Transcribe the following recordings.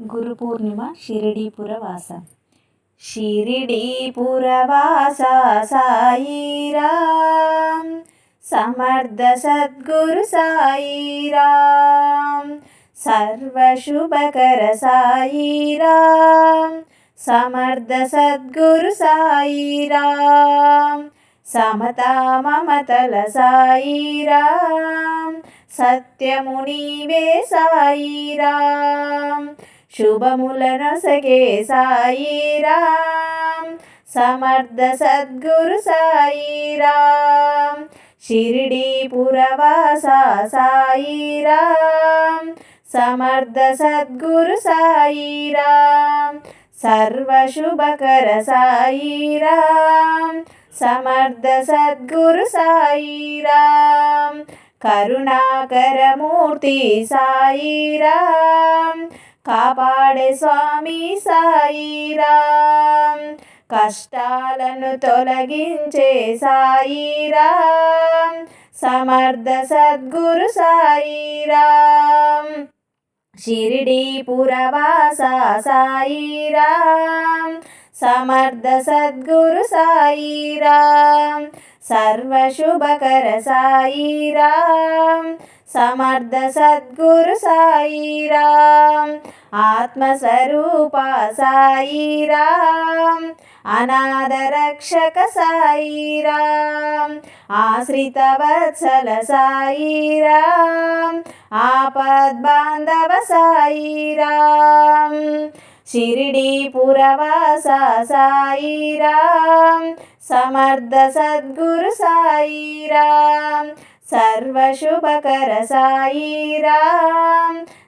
గురు పూర్ణిమ షిరిడీపురవాస. షిరిడీపురవాస షిరిడీపుర సాయిరాం సమర్థ సద్గురు సాయిరాం సర్వశుభకర సాయిరాం సమర్థ సద్గురు సాయిరాం సమతా మమతల సాయిరాం సత్యము నీవే సాయిరాం శుభములనొసగే సాయిరాం సమర్థ సద్గురు సాయిరాం షిరిడీపురవాస సాయిరాం సమర్థ సద్గురు సాయిరాం సర్వశుభకర సాయిరాం సమర్థ సద్గురు సాయిరాం కరుణాకరమూర్తి సాయిరాం కాపాడే స్వామి సాయిరాం కష్టాలను తొలగించే సాయిరాం సమర్థ సద్గురు సాయిరాం షిరిడీపురవాస సాయిరాం సమర్థ సద్గురు సాయిరాం సర్వశుభకర సాయిరాం సమర్థ సద్గురు సాయిరాం ఆత్మస్వరూప సాయిరాం అనాథరక్షక సాయిరాం ఆశ్రితవత్సల సాయిరాం ఆపద్బాంధవ సాయిరాం షిరిడీపురవాస సాయిరాం సమర్థ సద్గురు సాయిరాం సర్వశుభకర సాయిరాం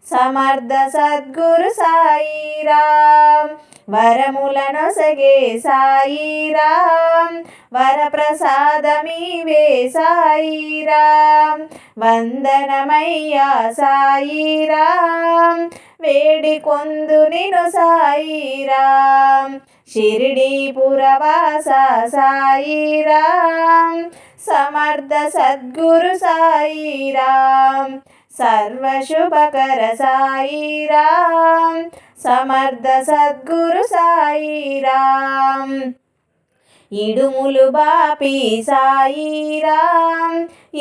సమర్థ సద్గురు సాయిరాం వరములనొసగే సాయిరాం వరప్రసాదమీవే సాయిరాం వందనమయ్యా సాయిరాం వేడి కొందు నిను సాయిరాం షిరిడీపురవాస సాయిరాం సమర్థ సద్గురు సాయిరాం సర్వశుభకర సాయిరాం సమర్థ సద్గురు సాయిరాం ఇడుములు బాపి సాయిరాం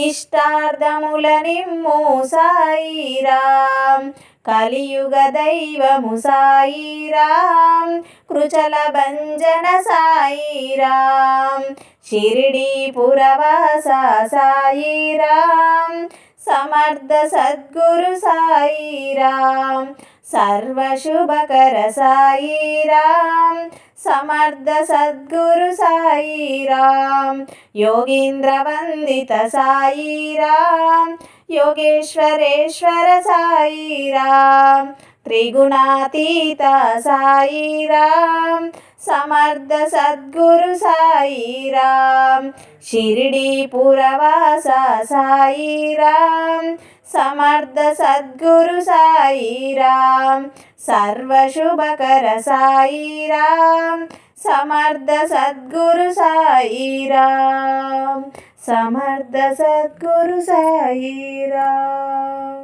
ఇష్టార్థముల నిమ్ము సాయిరాం కలియుగ దైవము సాయిరాం కృచల భంజన సాయిరాం. షిరిడీపురవాస సాయిరాం. సమర్థ సద్గురు సాయిరాం. సర్వశుభకర సాయిరాం. సమర్థ సద్గురు సాయిరాం. యోగీంద్ర వందిత సాయిరాం. యోగేశ్వరేశ్వర సాయిరాం. త్రిగుణాతీత సాయిరాం సమర్థ సద్గురు సాయిరాం షిరిడి పురవాస సాయిరాం సమర్థ సద్గురు సాయిరాం సర్వశుభకర సాయిరాం సమర్థ సద్గురు సాయిరాం సమర్థ సద్గురు సాయిరాం